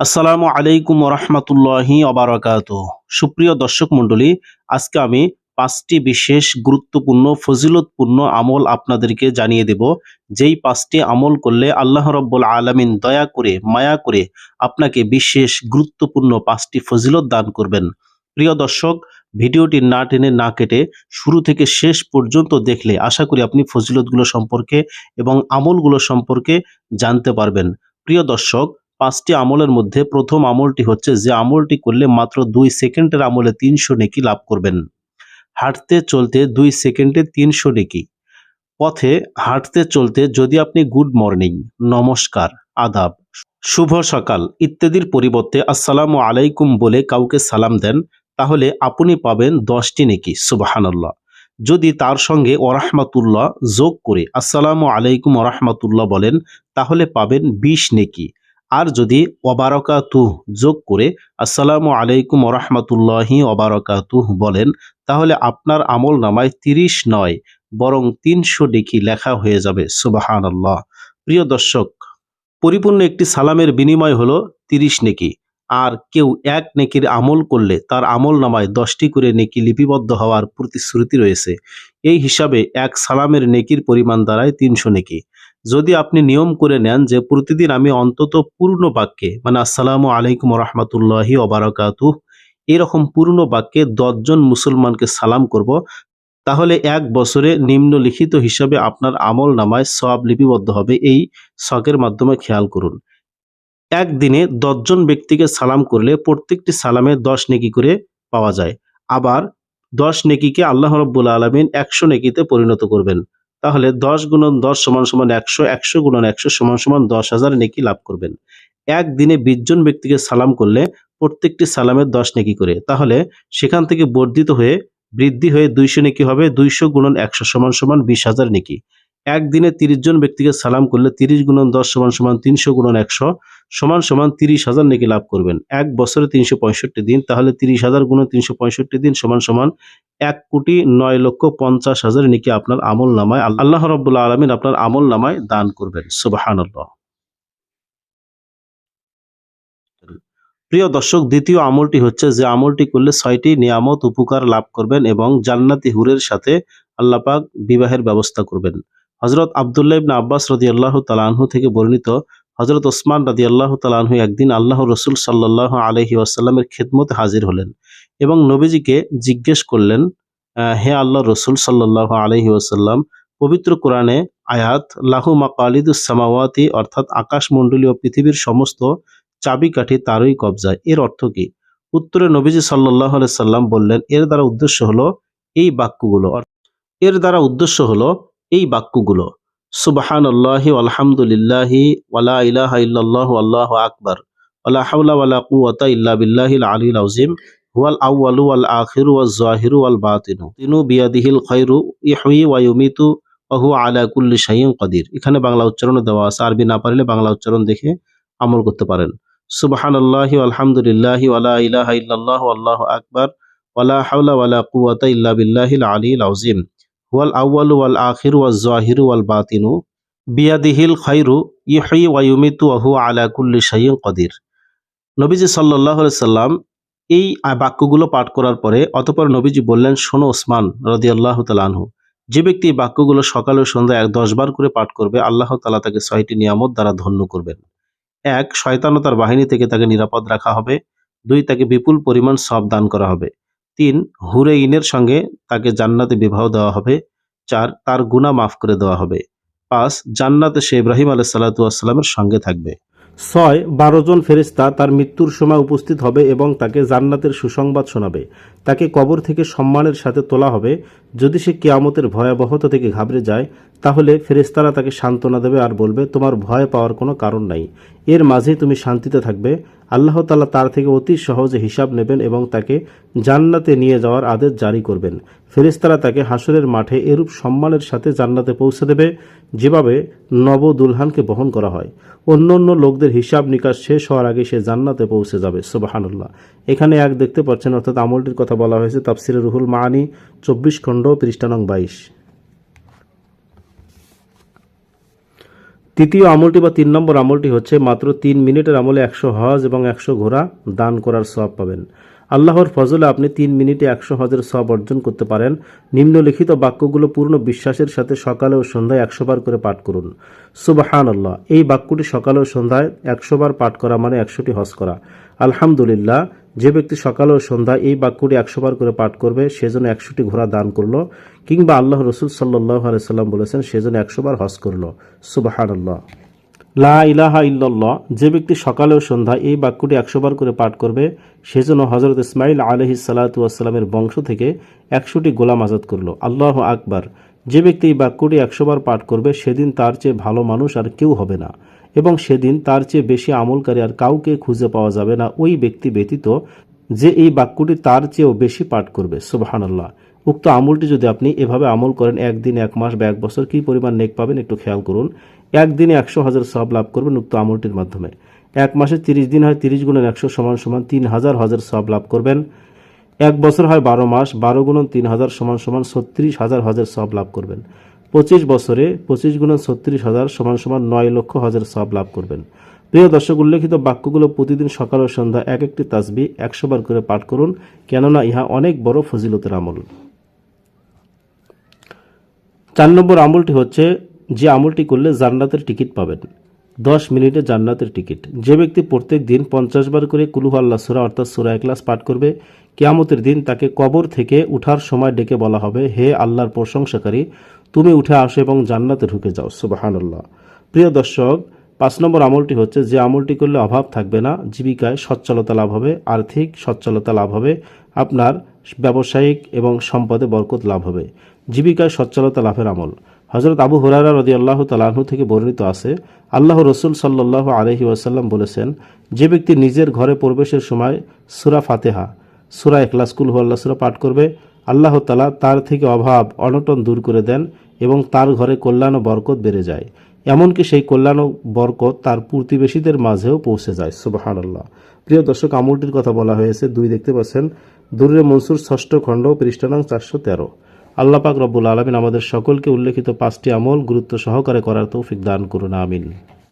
আসসালামু আলাইকুম রহমতুল্লাহি অবরাকাত সুপ্রিয় দর্শক মণ্ডলী, আজকে আমি পাঁচটি বিশেষ গুরুত্বপূর্ণ, ফজিলতপূর্ণ আমল আপনাদেরকে জানিয়ে দেব। যেই পাঁচটি আমল করলে আল্লাহ রব্বুল আলমিন দয়া করে, মায়া করে আপনাকে বিশেষ গুরুত্বপূর্ণ পাঁচটি ফজিলত দান করবেন। প্রিয় দর্শক, ভিডিওটি না টেনে না কেটে শুরু থেকে শেষ পর্যন্ত দেখলে আশা করি আপনি ফজিলতগুলো সম্পর্কে এবং আমলগুলো সম্পর্কে জানতে পারবেন। প্রিয় দর্শক পাঁচটি আমলের মধ্যে প্রথম আমলটি হচ্ছে যে আমলটি করলে মাত্র দুই সেকেন্ডের আমলে তিনশো নেকি লাভ করবেন। হাঁটতে চলতে দুই সেকেন্ডে তিনশো নেকি। পথে হাঁটতে চলতে যদি আপনি গুড মর্নিং, নমস্কার, আদাব, শুভ সকাল ইত্যাদির পরিবর্তে আসসালামু আলাইকুম বলে কাউকে সালাম দেন, তাহলে আপনি পাবেন দশটি নেকি, সুবাহানাল্লাহ। যদি তার সঙ্গে ওরহমাতুল্লাহ যোগ করে আসসালামু আলাইকুম ওরহমাতুল্লাহ বলেন, তাহলে পাবেন বিশ নেকি। আর যদি অবারকাতুহ যোগ করে আসসালামু আলাইকুম ওরহমতুল্লাহি অবারকাতুহ বলেন, তাহলে আপনার আমল নামায় তিরিশ নয়, বরং তিনশো ডেকি লেখা হয়ে যাবে। সুবাহান আল্লাহ প্রিয় দর্শক, পরিপূর্ণ একটি সালামের বিনিময় হলো তিরিশ নেকি। আর কেউ এক নেকির আমল করলে তার আমল নামায় দশটি করে নেকি লিপিবদ্ধ হওয়ার প্রতিশ্রুতি রয়েছে। এই হিসাবে এক সালামের নেকির পরিমাণ দ্বারায় তিনশো নেকি। যদি আপনি নিয়ম করে নেন যে প্রতিদিন আমি অন্তত পূর্ণ বাক্যে মানে আসসালামু আলাইকুম রহমতুল্লাহি অবারকাতু এরকম পূর্ণ বাক্যে দশজন মুসলমানকে সালাম করব, তাহলে এক বছরে নিম্নলিখিত হিসাবে আপনার আমল নামায় সব লিপিবদ্ধ হবে এই শখের মাধ্যমে খেয়াল করুন। একদিনে দশজন ব্যক্তিকে সালাম করলে প্রত্যেকটি সালামে দশ নেকি করে পাওয়া যায়। আবার দশ নেকিকে আল্লাহ রব্বুল আলমিন একশো নেকিতে পরিণত করবেন। তাহলে দশ গুণন দশ সমান সমান একশো একশো গুণন একশো সমান সমান দশ হাজার নেকি লাভ করবেন। একদিনে বিশজন ব্যক্তিকে সালাম করলে প্রত্যেকটি সালামের দশ নেকি করে। তাহলে সেখান থেকে বর্ধিত হয়ে বৃদ্ধি হয়ে দুইশো নেকি হবে, দুইশো গুণন একশো সমান সমান বিশ হাজার নেকি। একদিনে তিরিশ জন ব্যক্তিকে সালাম করলে তিরিশ গুণন দশ সমান সমান তিনশো গুণন একশো সমান সমান তিরিশ হাজার নেকি লাভ করবেন। এক বছরে তিনশো পঁয়ষট্টি দিন, তাহলে তিরিশ হাজার গুণ তিনশো পঁয়ষট্টি দিন সমান সমান এক কোটি নয় লক্ষ পঞ্চাশ হাজার নেকি আপনার আমল নামায় আল্লাহ রব্বুল্লা আলমিন আপনার আমল নামায় দান করবেন। সুবাহান্লাহ প্রিয় দর্শক, দ্বিতীয় আমলটি হচ্ছে যে আমলটি করলে ছয়টি নিয়ামত উপকার লাভ করবেন এবং জান্নাতি হুরের সাথে আল্লাপাক বিবাহের ব্যবস্থা করবেন। হজরত আবদুল্লাহ ইবনা আব্বাস রদি আল্লাহ তালাহু থেকে বর্ণিত হজরত ওসমান রাদি আল্লাহ তালাহু একদিন আল্লাহ রসুল সাল্লাহ আলহি আসাল্লামের খেদমতে হাজির হলেন এবং নবীজিকে জিজ্ঞেস করলেন হে আল্লাহ রসুল সাল্লাহ আলহি আসাল্লাম পবিত্র কোরআনে আয়াত, লাহু মাকালিদুস সামাওয়াতি, অর্থাৎ আকাশমণ্ডলীয় পৃথিবীর সমস্ত চাবিকাঠি তারই কবজায়। এর অর্থ কি? উত্তরে নবীজি সাল্লাহ সাল্লাম বললেন, এর দ্বারা উদ্দেশ্য হলো এই বাক্যগুলো। এর দ্বারা উদ্দেশ্য হলো এই বাক্যগুলো সুবাহান আল্লাহি আলহামদুলিল্লাহি ওয়ালা ইলাহা ইল্লাল্লাহ আল্লাহ আকবার ওয়ালা হাওলা ওয়ালা কুওয়াতা ইল্লা বিল্লাহিল আলিল আযীম, হুয়াল আউয়ালু ওয়াল আখিরু ওয়াল জাহিরু ওয়াল বাতিনু, তিনু বিয়াদিহিল খায়রু, ইহয়ি ওয়া ইউমিতু, ওয়া হুয়া আলা কুল্লি শাইইন কাদির। এখানে বাংলা উচ্চারণ দেওয়া আছে, আরবি না পারলে বাংলা উচ্চারণ দেখে আমল করতে পারেন। সুবহান আল্লাহি আলহামদুলিল্লাহি ওয়ালা ইলাহা ইল্লাল্লাহ আল্লাহু আকবার ওয়ালা হাওলা ওয়ালা কুওয়াতা ইল্লা বিল্লাহিল আলিল আযীম। ওয়াল আউয়ালু ওয়াল আখিরু ওয়াল জাহিরু ওয়াল বাতিনু বিয়াদিহিল খাইরু ইহি ওয়ায়ুমিতু আহু আলা কুল্লি শাইইন কদির। নবীজি সাল্লাহ সাল্লাম এই বাক্যগুলো পাঠ করার পরে অতপর নবীজি বললেন, শোনো ওসমান রদি আল্লাহ তালাহু যে ব্যক্তি এই বাক্যগুলো সকাল ও সন্ধ্যা এক দশবার করে পাঠ করবে, আল্লাহ তালা তাকে ছয়টি নিয়ামত দ্বারা ধন্য করবেন। এক শয়তানতার বাহিনী থেকে তাকে নিরাপদ রাখা হবে। দুই, তাকে বিপুল পরিমাণ সব দান করা হবে। তিন হুরে ইনের সঙ্গে তাকে জান্নাতে বিবাহ দেওয়া হবে। চার, তার গুণা মাফ করে দেওয়া হবে। পাঁচ, জান্নাতে সে ইব্রাহিম আলাহ সাল্লাতামের সঙ্গে থাকবে। ছয়, বারো জন ফেরিস্তা তার মৃত্যুর সময় উপস্থিত হবে এবং তাকে জান্নাতের সুসংবাদ শোনাবে। তাকে কবর থেকে সম্মানের সাথে তোলা হবে। যদি সে কিয়ামতের ভয়াবহতা থেকে ঘাবড়ে যায়, তাহলে ফেরেস্তারা তাকে সান্ত্বনা দেবে আর বলবে, তোমার ভয় পাওয়ার কোনো কারণ নাই। এর মাঝেই তুমি শান্তিতে থাকবে। আল্লাহ তালা তার থেকে অতি সহজে হিসাব নেবেন এবং তাকে জান্নাতে নিয়ে যাওয়ার আদেশ জারি করবেন। ফেরেস্তারা তাকে হাসরের মাঠে এরূপ সম্মানের সাথে জান্নাতে পৌঁছে দেবে, যেভাবে নব দুলহানকে বহন করা হয়। অন্য অন্য লোকদের হিসাব নিকাশ শেষ হওয়ার আগে সে জান্নাতে পৌঁছে যাবে। সুবাহানুল্লাহ। এখানে এক দেখতে পাচ্ছেন, অর্থাৎ আমলটির কথা বলা হয়েছে, তাফসিরে রুহুল মাহানি চব্বিশ খণ্ড পৃষ্ঠানং বাইশ। তৃতীয় আমলটি বা তিন নম্বর আমলটি হচ্ছে মাত্র তিন মিনিটের আমলে একশো হজ এবং একশো ঘোড়া দান করার সব পাবেন। আল্লাহর ফজলে আপনি তিন মিনিটে একশো হজের সব অর্জন করতে পারেন। নিম্নলিখিত বাক্যগুলো পূর্ণ বিশ্বাসের সাথে সকালে ও সন্ধ্যায় একশো বার করে পাঠ করুন। সুবাহান আল্লাহ এই বাক্যটি সকালে ও সন্ধ্যায় একশো বার পাঠ করা মানে একশোটি হজ করা। আলহামদুলিল্লাহ যে ব্যক্তি সকালে ও সন্ধ্যায় এই বাক্যটি একশো বার করে পাঠ করবে সেজন্য একশোটি ঘোড়া দান করল, কিংবা আল্লাহ রসুল সাল্লাহ আলাইসাল্লাম বলেছেন সেজন্য একশো বার হজ করল। সুবাহান লা ইলাহা ইল্লাল্লাহ। যে ব্যক্তি সকালে ও সন্ধ্যায় এই বাক্যটি একশো বার করে পাঠ করবে সেজন্য হজরত ইসমাইল আলহি সালাতামের বংশ থেকে একশোটি গোলাম আজাদ করল। আল্লাহ আকবার। যে ব্যক্তি এই বাক্যটি একশো বার পাঠ করবে, সেদিন তার চেয়ে ভালো মানুষ আর কেউ হবে না। এবং সেদিন তার চেয়ে বেশি আমলকারী আর কাউকে খুঁজে পাওয়া যাবে না। ওই ব্যক্তি ব্যতীত যে এই বাক্যটি তার চেয়েও বেশি পাঠ করবে। সুবাহানাল্লাহ। উক্ত আমলটি যদি আপনি এভাবে আমল করেন, একদিন, এক মাস বা এক বছর, কী পরিমাণ নেক পাবেন একটু খেয়াল করুন। একদিনে একশো হাজার সব লাভ করবেন উক্ত আমলটির মাধ্যমে। এক মাসে তিরিশ দিন হয়, তিরিশ গুণন একশো সমান সমান তিন হাজার হাজার সব লাভ করবেন। এক বছর হয় বারো মাস, বারো গুণন তিন হাজার সমান সমান ছত্রিশ হাজার হাজার সব লাভ করবেন। পঁচিশ বছরে পঁচিশ গুণন ছত্রিশ হাজার সমান সমান নয় লক্ষ হাজার সব লাভ করবেন। প্রিয় দর্শক, উল্লেখিত বাক্যগুলো প্রতিদিন সকাল ও সন্ধ্যা এক একটি তাসবি একশো বার করে পাঠ করুন, কেননা ইহা অনেক বড় ফজিলতের আমল। চার নম্বর আমলটি হচ্ছে, যে আমলটি করলে জান্নাতের টিকিট পাবেন। দশ মিনিটে জান্নাতের টিকিট। যে ব্যক্তি প্রত্যেক দিন পঞ্চাশ বার করে কুলুহ আল্লাহ সুরা অর্থাৎ সুরা একলাস পাঠ করবে, কেয়ামতের দিন তাকে কবর থেকে উঠার সময় ডেকে বলা হবে, হে আল্লাহর প্রশংসাকারী তুমি উঠে আসো এবং জান্নাতে ঢুকে যাও। সুবাহান আল্লাহ প্রিয় দর্শক, পাঁচ নম্বর আমলটি হচ্ছে যে আমলটি করলে অভাব থাকবে না, জীবিকায় সচ্ছলতা লাভ হবে, আর্থিক সচ্ছলতা লাভ হবে, আপনার ব্যবসায়িক এবং সম্পদে বরকত লাভ হবে। জীবিকায় সচ্ছলতা লাভের আমল। হজরত আবু হুরারা রদি আল্লাহ তালাহু থেকে বর্ণিত আছে, আল্লাহ রসুল সাল্লাহ আলহি ওয়াসাল্লাম বলেছেন, যে ব্যক্তি নিজের ঘরে প্রবেশের সময় সুরা ফাতেহা, সুরা এখলাস কুল আল্লাহ সুরা পাঠ করবে আল্লাহ তালা তার থেকে অভাব, অনটন দূর করে দেন এবং তার ঘরে কল্যাণ ও বরকত বেড়ে যায়। এমনকি সেই কল্যাণ ও বরকত তার প্রতিবেশীদের মাঝেও পৌঁছে যায়। সুবাহান আল্লাহ প্রিয় দর্শক, আমলটির কথা বলা হয়েছে, দুই দেখতে পাচ্ছেন দুর্রে মনসুর ষষ্ঠ খণ্ড পৃষ্ঠানাং চারশো তেরো। আল্লাপাক রব্বুল আলমিন আমাদের সকলকে উল্লেখিত পাঁচটি আমল গুরুত্ব সহকারে করার তৌফিক দান করুন, আমিন।